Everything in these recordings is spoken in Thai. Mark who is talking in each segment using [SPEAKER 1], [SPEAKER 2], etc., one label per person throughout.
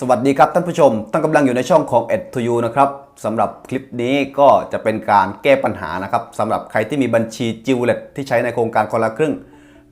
[SPEAKER 1] สวัสดีครับท่านผู้ชมท่านกำลังอยู่ในช่องของ e d to you นะครับสำหรับคลิปนี้ก็จะเป็นการแก้ปัญหานะครับสำหรับใครที่มีบัญชีจิวเลตที่ใช้ในโครงการคนละครึ่ง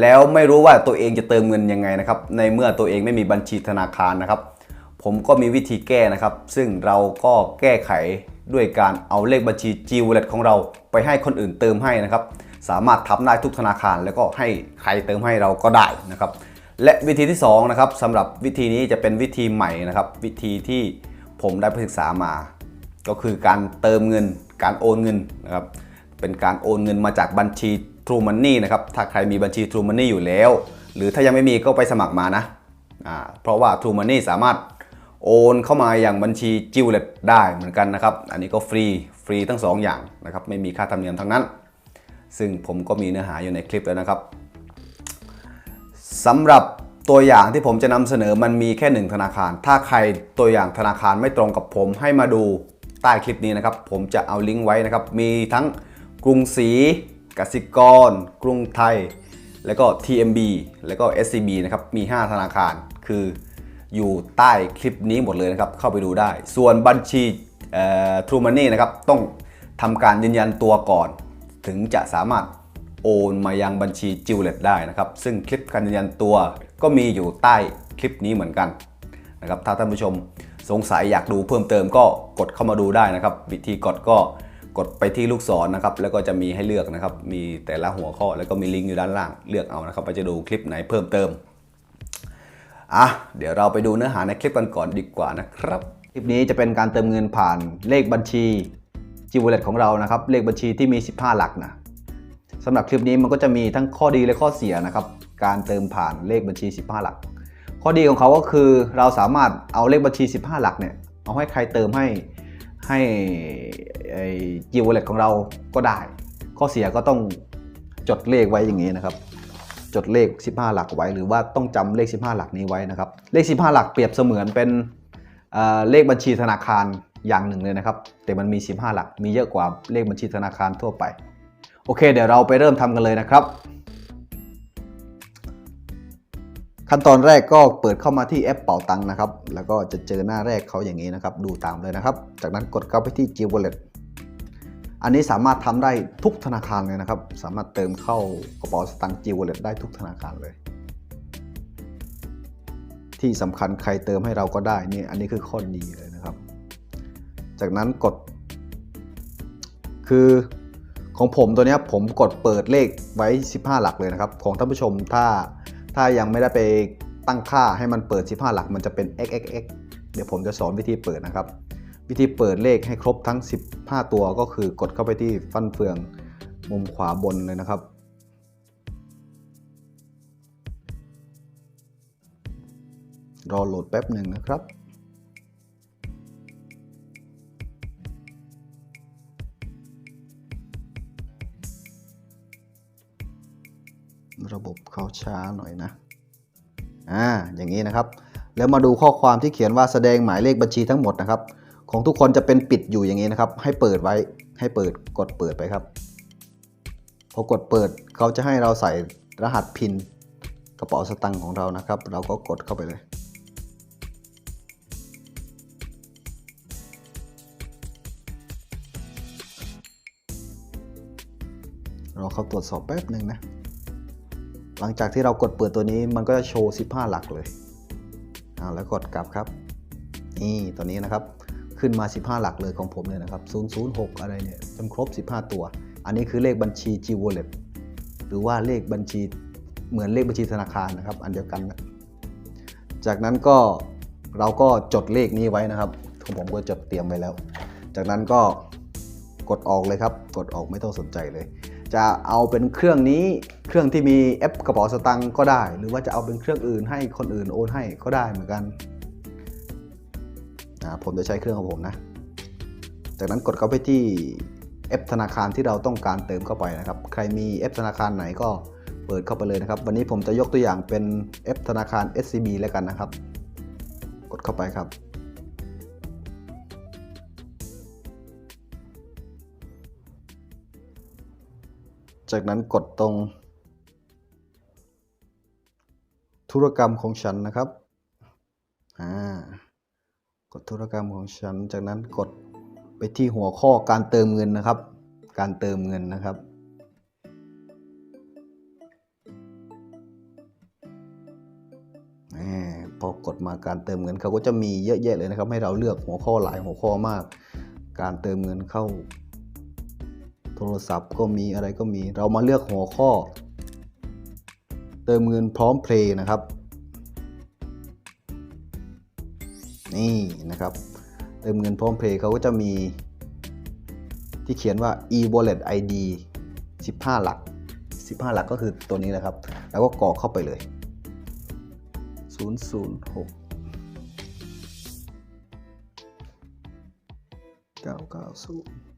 [SPEAKER 1] แล้วไม่รู้ว่าตัวเองจะเติมเงินยังไงนะครับในเมื่อตัวเองไม่มีบัญชีธนาคารนะครับ ผมก็มีวิธีแก้นะครับ ซึ่งเราก็แก้ไขด้วยการเอาเลขบัญชีจิวเลตของเราไปให้คนอื่นเติมให้นะครับ สามารถทำได้ทุกธนาคารแล้วก็ให้ใครเติมให้เราก็ได้นะครับ และวิธีที่2นะครับสำหรับวิธีนี้จะเป็นวิธีใหม่นะครับ วิธีที่ผมได้ไปศึกษามา ก็คือการเติมเงิน การโอนเงินนะครับเป็นการโอนเงินมาจากบัญชี True Money นะครับถ้าใครมีบัญชี True Money อยู่แล้ว หรือถ้ายังไม่มีก็ไปสมัครมานะอ่าเพราะว่า True Money สามารถโอนเข้ามาอย่างบัญชีจิวเลตได้เหมือนกันนะครับ อันนี้ก็ฟรีฟรีทั้งสองอย่างนะครับไม่มีค่าธรรมเนียมทั้งนั้น ซึ่งผมก็มีเนื้อหาอยู่ในคลิปแล้วนะครับ สำหรับตัวอย่างที่ผมจะนำเสนอมันมีแค่หนึ่งธนาคาร ถ้าใครตัวอย่างธนาคารไม่ตรงกับผมให้มาดูใต้คลิปนี้นะครับ ผมจะเอาลิงก์ไว้นะครับ มีทั้งกรุงศรีกสิกร กรุงไทย แล้วก็ TMB แล้วก็ SCB นะครับ มี 5 ธนาคาร คืออยู่ใต้คลิปนี้หมดเลยนะครับ เข้าไปดูได้ ส่วนบัญชีเอ่อ True Money นะครับ ต้องทำการยืนยันตัวก่อน ถึงจะสามารถ โอนมายังบัญชีจิวเลตได้นะครับ ซึ่งคลิปการยืนยันตัวก็มีอยู่ใต้คลิปนี้เหมือนกันนะครับถ้าท่านผู้ชมสงสัยอยากดูเพิ่มเติมก็กดเข้ามาดูได้นะครับ วิธีกดก็กดไปที่ลูกศรนะครับ แล้วก็จะมีให้เลือกนะครับ มีแต่ละหัวข้อแล้วก็มีลิงก์อยู่ด้านล่างเลือกเอานะครับว่าจะดูคลิปไหนเพิ่มเติมอะเดี๋ยวเราไปดูเนื้อหาในคลิปกันก่อนดีกว่านะครับ คลิปนี้จะเป็นการเติมเงินผ่านเลขบัญชีจิวเลตของเรานะครับ เลขบัญชีที่มี 15 หลักนะ สำหรับคลิปนี้มันก็จะมีทั้งข้อดีและข้อเสียนะครับ การเติมผ่านเลขบัญชี 15 หลัก ข้อดีของเขาก็คือเราสามารถเอาเลขบัญชี 15 หลักเนี่ยเอาให้ใครเติมให้ให้จิวเวลตของเราก็ได้ ข้อเสียก็ต้องจดเลขไว้อย่างนี้นะครับ จดเลข 15 หลักไว้ หรือว่าต้องจำเลข 15 หลักนี้ไว้นะครับ เลข 15 หลักเปรียบเสมือนเป็นเลขบัญชีธนาคารอย่างหนึ่งเลยนะครับ แต่มันมี 15 หลัก มีเยอะกว่าเลขบัญชีธนาคารทั่วไป โอเค เดี๋ยวเราไปเริ่มทำกันเลยนะครับ ขั้นตอนแรกก็เปิดเข้ามาที่แอปเป่าตังค์นะครับ แล้วก็จะเจอหน้าแรกเขาอย่างนี้นะครับ ดูตามเลยนะครับ จากนั้นกดเข้าไปที่ G Wallet อันนี้สามารถทำได้ทุกธนาคารเลยนะครับ สามารถเติมเข้ากระเป๋าสตางค์ G Wallet ได้ทุกธนาคารเลยที่สำคัญใครเติมให้เราก็ได้นี่อันนี้คือข้อดีเลยนะครับ จากนั้นกด คือ ของผมตัวนี้ผมกดเปิดเลขไว้ 15 หลักเลยนะครับ ของท่านผู้ชมถ้าถ้ายังไม่ได้ไปตั้งค่าให้มันเปิด 15 หลักมันจะเป็น xxx เดี๋ยวผมจะสอนวิธีเปิดนะครับ วิธีเปิดเลขให้ครบทั้ง 15 ตัวก็คือกดเข้าไปที่ฟันเฟืองมุมขวาบนเลยนะครับ รอโหลดแป๊บหนึ่งนะครับ ระบบเขาช้าหน่อยนะ อ่า อย่างนี้นะครับ แล้วมาดูข้อความที่เขียนว่าแสดงหมายเลขบัญชีทั้งหมดนะครับ ของทุกคนจะเป็นปิดอยู่อย่างนี้นะครับ ให้เปิดไว้ ให้เปิด กดเปิดไปครับ พอกดเปิดเขาจะให้เราใส่รหัสพินกระเป๋าสตังค์ของเรานะครับ เราก็กดเข้าไปเลยรอเขาตรวจสอบแป๊บหนึ่งนะ หลังจากที่เรากดเปิดตัวนี้มันก็จะโชว์ 15 หลักเลยเอาแล้วกดกลับครับ นี่ตัวนี้นะครับ ขึ้นมา 15 หลักเลยของผมเลยนะครับ 006 อะไรเนี่ยจนครบ 15 ตัว อันนี้คือเลขบัญชี G Wallet หรือว่าเลขบัญชีเหมือนเลขบัญชีธนาคารนะครับ อันเดียวกันนะจากนั้นก็เราก็จดเลขนี้ไว้นะครับของผมก็จดเตรียมไว้แล้ว จากนั้นก็กดออกเลยครับ กดออกไม่ต้องสนใจเลย จะเอาเป็นเครื่องนี้เครื่องที่มีแอปกระเป๋าสตังก็ได้ หรือว่าจะเอาเป็นเครื่องอื่นให้คนอื่นโอนให้ก็ได้เหมือนกันอ่าผมจะใช้เครื่องของผมนะ จากนั้นกดเข้าไปที่แอปธนาคารที่เราต้องการเติมเข้าไปนะครับ ใครมีแอปธนาคารไหนก็เปิดเข้าไปเลยนะครับ วันนี้ผมจะยกตัวอย่างเป็นแอปธนาคาร SCB แล้วกันนะครับ กดเข้าไปครับ จากนั้นกดตรง ธุรกรรมของฉันนะครับอ่ากดธุรกรรมของฉัน จากนั้นกดไปที่หัวข้อการเติมเงินนะครับ การเติมเงินนะครับแหมพอกดมาการเติมเงินเขาก็จะมีเยอะแยะเลยนะครับ ให้เราเลือกหัวข้อหลายหัวข้อมาก การเติมเงินเข้า โทรศัพท์ก็มีอะไรก็มี เรามาเลือกหัวข้อ เติมเงินพร้อมเพลย์นะครับ นี่นะครับ เติมเงินพร้อมเพลย์เขาก็จะมีที่เขียนว่า e-wallet id 15 หลัก 15 หลักก็คือตัวนี้นะครับ แล้วก็กรอกเข้าไปเลย 006 990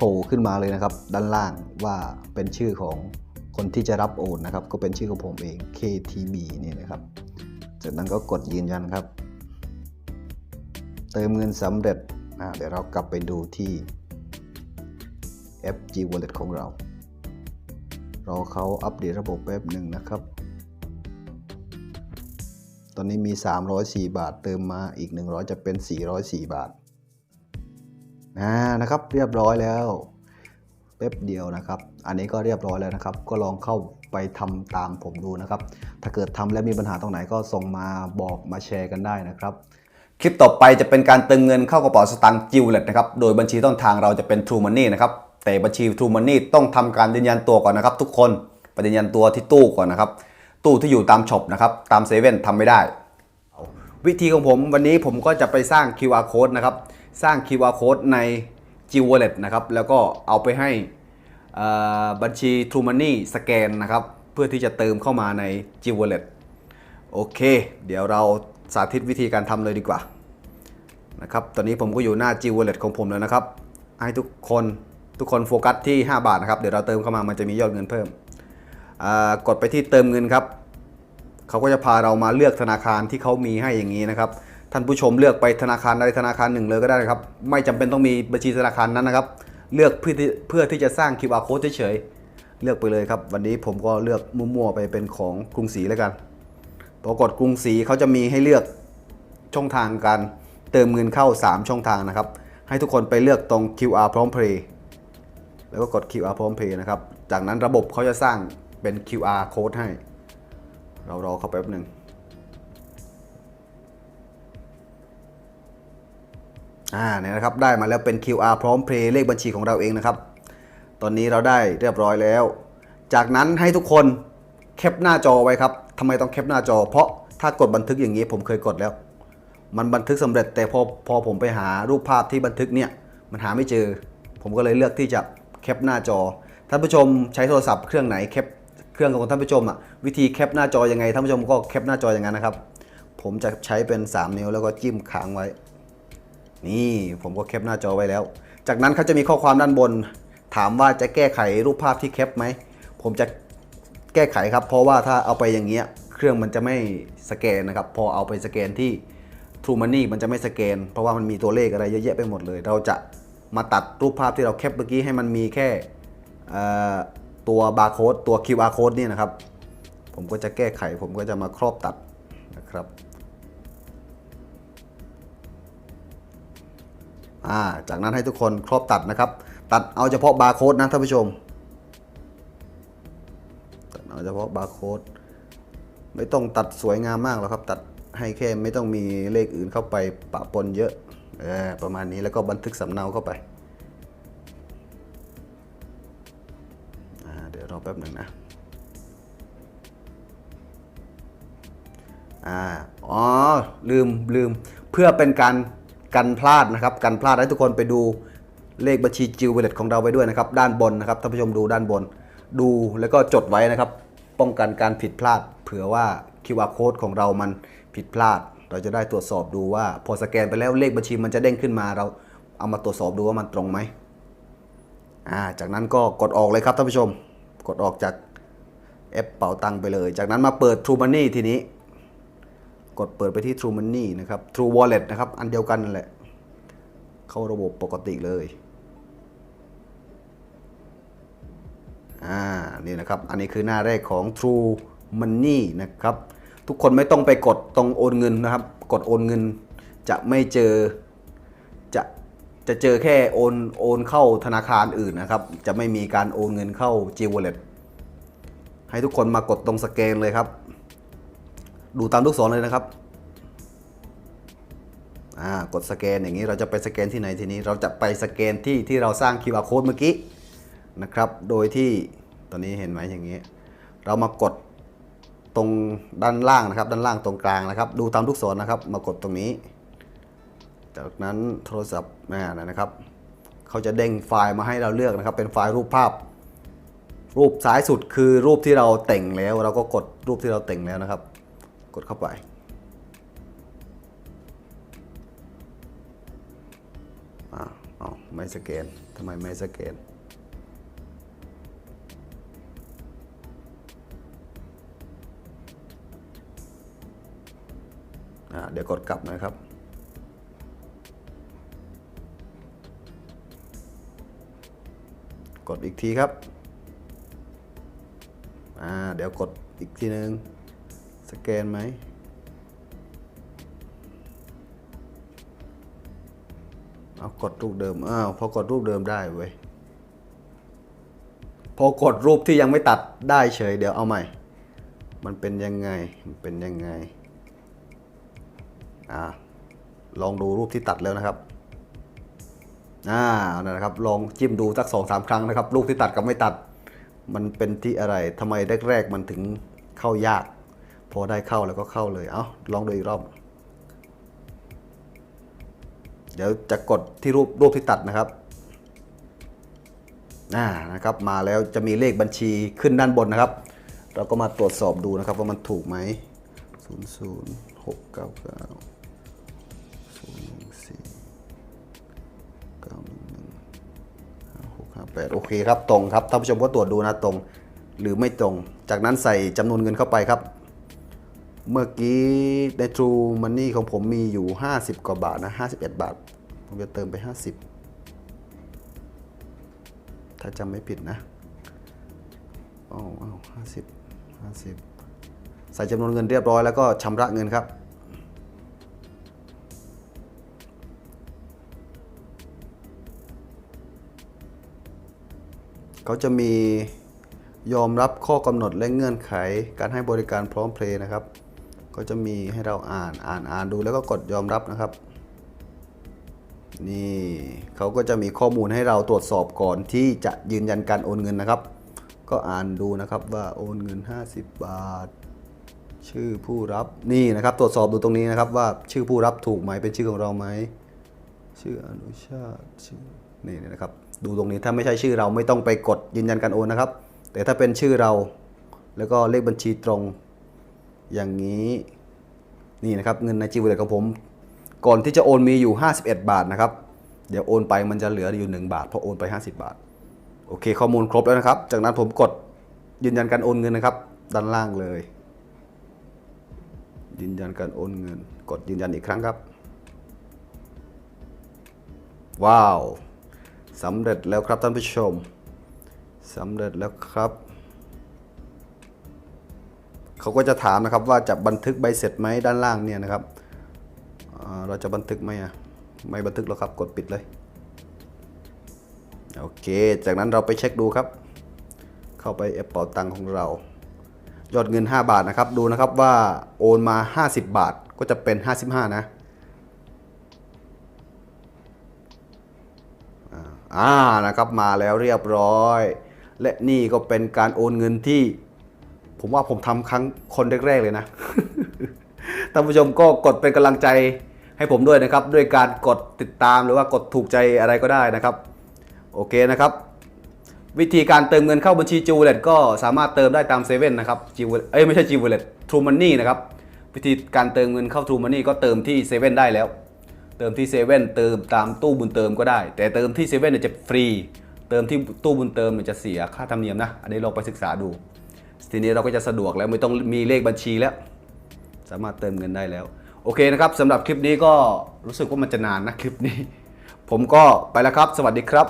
[SPEAKER 1] โผล่ขึ้นมาเลยนะครับ ด้านล่างว่าเป็นชื่อของคนที่จะรับโอนนะครับ ก็เป็นชื่อของผมเอง KTB นี่นะครับ จากนั้นก็กดยืนยันครับ เติมเงินสำเร็จเดี๋ยวเรากลับไปดูที่ FG Wallet ของเรา รอเขาอัปเดตระบบแป๊บหนึ่งนะครับ ตอนนี้มี 304 บาท เติมมาอีก 100 จะเป็น 404 บาท อ่านะครับเรียบร้อยแล้วแป๊บเดียวนะครับ อันนี้ก็เรียบร้อยแล้วนะครับ ก็ลองเข้าไปทำตามผมดูนะครับ ถ้าเกิดทำแล้วมีปัญหาตรงไหนก็ส่งมาบอกมาแชร์กันได้นะครับ คลิปต่อไปจะเป็นการเติมเงินเข้ากระเป๋าสตางค์จิวเลตนะครับ โดยบัญชีต้นทางเราจะเป็น True Money นะครับ แต่บัญชี True Money ต้องทำการยืนยันตัวก่อนนะครับ ทุกคนไปยืนยันตัวที่ตู้ก่อนนะครับ ตู้ที่อยู่ตามช็อปนะครับ ตามเซเว่นทำไม่ได้ วิธีของผมวันนี้ผมก็จะไปสร้าง QR code นะครับ สร้าง QR code ใน G Wallet นะครับ แล้วก็เอาไปให้บัญชี True Money สแกนนะครับ เพื่อที่จะเติมเข้ามาใน G Wallet โอเค เดี๋ยวเราสาธิตวิธีการทำเลยดีกว่านะครับ ตอนนี้ผมก็อยู่หน้า G Wallet ของผมแล้วนะครับ ให้ทุกคนทุกคนโฟกัสที่ 5 บาทนะครับ เดี๋ยวเราเติมเข้ามามันจะมียอดเงินเพิ่ม กดไปที่เติมเงินครับ เขาก็จะพาเรามาเลือกธนาคารที่เขามีให้อย่างนี้นะครับ ท่านผู้ชมเลือกไปธนาคารใดธนาคารหนึ่งเลยก็ได้นะครับ ไม่จำเป็นต้องมีบัญชีธนาคารนั้นนะครับ เลือกเพื่อเพื่อที่จะสร้าง QR code เฉยๆเลือกไปเลยครับ วันนี้ผมก็เลือกมั่วๆไปเป็นของกรุงศรีแล้วกันพอกดกรุงศรีเขาจะมีให้เลือกช่องทางการเติมเงินเข้า 3 ช่องทางนะครับ ให้ทุกคนไปเลือกตรง QR พร้อมเพย์แล้วก็กด QR พร้อมเพย์นะครับ จากนั้นระบบเขาจะสร้างเป็น QR code ให้ เรารอเข้าไปแป๊บหนึ่ง อ่าเนี่ยนะครับได้มาแล้วเป็น QR พร้อมเพย์เลขบัญชีของเราเองนะครับ ตอนนี้เราได้เรียบร้อยแล้ว จากนั้นให้ทุกคนแคปหน้าจอไว้ครับทำไมต้องแคปหน้าจอ เพราะถ้ากดบันทึกอย่างนี้ผมเคยกดแล้ว มันบันทึกสำเร็จแต่พอพอผมไปหารูปภาพที่บันทึกเนี่ยมันหาไม่เจอ ผมก็เลยเลือกที่จะแคปหน้าจอท่านผู้ชมใช้โทรศัพท์เครื่องไหนแคปเครื่องของท่านผู้ชมอะวิธีแคปหน้าจอยังไงท่านผู้ชมก็แคปหน้าจออย่างนั้นนะครับ ผมจะใช้เป็น 3 นิ้วแล้วก็จิ้มค้างไว้ นี่ผมก็แคปหน้าจอไว้แล้ว จากนั้นเขาจะมีข้อความด้านบน ถามว่าจะแก้ไขรูปภาพที่แคปไหม ผมจะแก้ไขครับ เพราะว่าถ้าเอาไปอย่างเงี้ยเครื่องมันจะไม่สแกนนะครับ พอเอาไปสแกนที่ True Money มันจะไม่สแกน เพราะว่ามันมีตัวเลขอะไรเยอะแยะไปหมดเลย เราจะมาตัดรูปภาพที่เราแคปเมื่อกี้ให้มันมีแค่ตัวบาร์โค้ดตัว QR code นี่นะครับ ผมก็จะแก้ไขผมก็จะมาครอบตัดนะครับ อ่าจากนั้นให้ทุกคนครอบตัดนะครับ ตัดเอาเฉพาะบาร์โค้ดนะท่านผู้ชมตัดเอาเฉพาะบาร์โค้ดไม่ต้องตัดสวยงามมากหรอกครับ ตัดให้แค่ไม่ต้องมีเลขอื่นเข้าไปปะปนเยอะออประมาณนี้แล้วก็บันทึกสำเนาเข้าไปาเดี๋ยวรอแป๊บหนึ่งนะอ๋อลืมลืมเพื่อเป็นการ กันพลาดนะครับกันพลาดให้ทุกคนไปดูเลขบัญชีจิวเวลเลตของเราไว้ด้วยนะครับ ด้านบนนะครับท่านผู้ชมดูด้านบน ดูแล้วก็จดไว้นะครับ ป้องกันการผิดพลาด เผื่อว่า QR code ของเรามันผิดพลาด เราจะได้ตรวจสอบดูว่า พอสแกนไปแล้วเลขบัญชีมันจะเด้งขึ้นมาเราเอามาตรวจสอบดูว่ามันตรงไหมอ่าจากนั้นก็กดออกเลยครับท่านผู้ชม กดออกจากแอปเป๋าตังไปเลย จากนั้นมาเปิด True Money ทีนี้ กดเปิดไปที่ True Money นะครับ True Wallet นะครับ อันเดียวกันนั่นแหละ เข้าระบบปกติเลย อ่า นี่นะครับ อันนี้คือหน้าแรกของ True Money นะครับ ทุกคนไม่ต้องไปกดตรงโอนเงินนะครับ กดโอนเงิน จะไม่เจอ จะจะเจอแค่โอนโอนเข้าธนาคารอื่นนะครับ จะไม่มีการโอนเงินเข้า G Wallet ให้ทุกคนมากดตรงสแกนเลยครับ ดูตามลูกศรเลยนะครับอ่ากดสแกนอย่างนี้เราจะไปสแกนที่ไหนทีนี้เราจะไปสแกนที่ที่เราสร้าง QR code เมื่อกี้นะครับ โดยที่ตอนนี้เห็นไหมอย่างนี้ เรามากดตรงด้านล่างนะครับ ด้านล่างตรงกลางนะครับ ดูตามลูกศรนะครับ มากดตรงนี้ จากนั้นโทรศัพท์นะนะครับ เขาจะเด้งไฟล์มาให้เราเลือกนะครับ เป็นไฟล์รูปภาพ รูปซ้ายสุดคือรูปที่เราแต่งแล้ว เราก็กดรูปที่เราแต่งแล้วนะครับ ดเข้าไปอ่าเอาไม่สแกนทำไมไม่สแกนเดี๋ยวกดกลับนะครับ กดอีกทีครับ เดี๋ยวกดอีกทีนึง สแกนไหม เอากดรูปเดิม อ้าว พอกดรูปเดิมได้เว้ย พอกดรูปที่ยังไม่ตัดได้เฉย เดี๋ยวเอาใหม่ มันเป็นยังไง มันเป็นยังไง อ่า ลองดูรูปที่ตัดแล้วนะครับอ่านั่นนะครับ ลองจิ้มดูสักสองสามครั้งนะครับ รูปที่ตัดกับไม่ตัด มันเป็นที่อะไรทำไมแรกๆมันถึงเข้ายาก พอได้เข้าแล้วก็เข้าเลย เอาลองดูอีกรอบ เดี๋ยวจะกดที่รูปรูปที่ตัดนะครับอ่านะครับ มาแล้วจะมีเลขบัญชีขึ้นด้านบนนะครับ เราก็มาตรวจสอบดูนะครับ ว่ามันถูกไหม0 0 6 9 9 0 1 4 9 1 1 6 5 8 โอเคครับ ตรงครับท่านผู้ชมก็ตรวจดูนะตรงหรือไม่ตรง จากนั้นใส่จำนวนเงินเข้าไปครับ เมื่อกี้ใน True Money ของผมมีอยู่ 50 กว่าบาทนะ51 บาท ผมจะเติมไป 50 ถ้าจำไม่ผิดนะอ้าวอ้าวห้าสิบห้าสิบใส่จำนวนเงินเรียบร้อยแล้วก็ชำระเงินครับเขาจะมียอมรับข้อกำหนดและเงื่อนไขการให้บริการพร้อมเพลย์นะครับ ก็จะมีให้เราอ่านอ่านอ่านดูแล้วก็กดยอมรับนะครับ นี่เขาก็จะมีข้อมูลให้เราตรวจสอบก่อนที่จะยืนยันการโอนเงินนะครับ ก็อ่านดูนะครับว่าโอนเงิน 50 บาท ชื่อผู้รับนี่นะครับ ตรวจสอบดูตรงนี้นะครับ ว่าชื่อผู้รับถูกไหมเป็นชื่อของเราไหมชื่ออนุชาติชื่อนี่นะครับ ดูตรงนี้ถ้าไม่ใช่ชื่อเราไม่ต้องไปกดยืนยันการโอนนะครับ แต่ถ้าเป็นชื่อเราแล้วก็เลขบัญชีตรง อย่างนี้นี่นะครับเงินในจีวเลตของผม ก่อนที่จะโอนมีอยู่ 51 บาทนะครับ เดี๋ยวโอนไปมันจะเหลืออยู่ 1 บาทเพราะโอนไป 50 บาท โอเคข้อมูลครบแล้วนะครับ จากนั้นผมกดยืนยันการโอนเงินนะครับ ด้านล่างเลย ยืนยันการโอนเงิน กดยืนยันอีกครั้งครับ ว้าวสำเร็จแล้วครับท่านผู้ชมสำเร็จแล้วครับ เขาก็จะถามนะครับว่าจะบันทึกใบเสร็จไหมด้านล่างเนี่ยนะครับเราจะบันทึกไหมอะไม่บันทึกหรอกครับกดปิดเลยโอเค จากนั้นเราไปเช็คดูครับ เข้าไปแอปเป๋าตังค์ของเรา ยอดเงิน 5 บาทนะครับ ดูนะครับว่าโอนมา 50 บาทก็จะเป็น 55 นะอ่าอ่านะครับมาแล้วเรียบร้อย และนี่ก็เป็นการโอนเงินที่ ผมว่าผมทำครั้งคนแรกๆเลยนะท่านผู้ชมก็กดเป็นกำลังใจให้ผมด้วยนะครับ ด้วยการกดติดตามหรือว่ากดถูกใจอะไรก็ได้นะครับ โอเคนะครับ วิธีการเติมเงินเข้าบัญชีจิวเวลตก็สามารถเติมได้ตามเซเว่นนะครับจิวเอ้ยไม่ใช่จิวเวลตทรูมันนี่นะครับวิธีการเติมเงินเข้า True Money ก็เติมที่เซเว่นได้แล้ว เติมที่เซเว่นเติมตามตู้บุญเติมก็ได้ แต่เติมที่เซเว่นเนี่ยจะฟรี เติมที่ตู้บุญเติมเนี่ยจะเสียค่าธรรมเนียมนะ อันนี้ลองไปศึกษาดู ทีนี้เราก็จะสะดวกแล้วไม่ต้องมีเลขบัญชีแล้ว สามารถเติมเงินได้แล้ว โอเคนะครับสำหรับคลิปนี้ก็รู้สึกว่ามันจะนานนะคลิปนี้ ผมก็ไปแล้วครับ สวัสดีครับ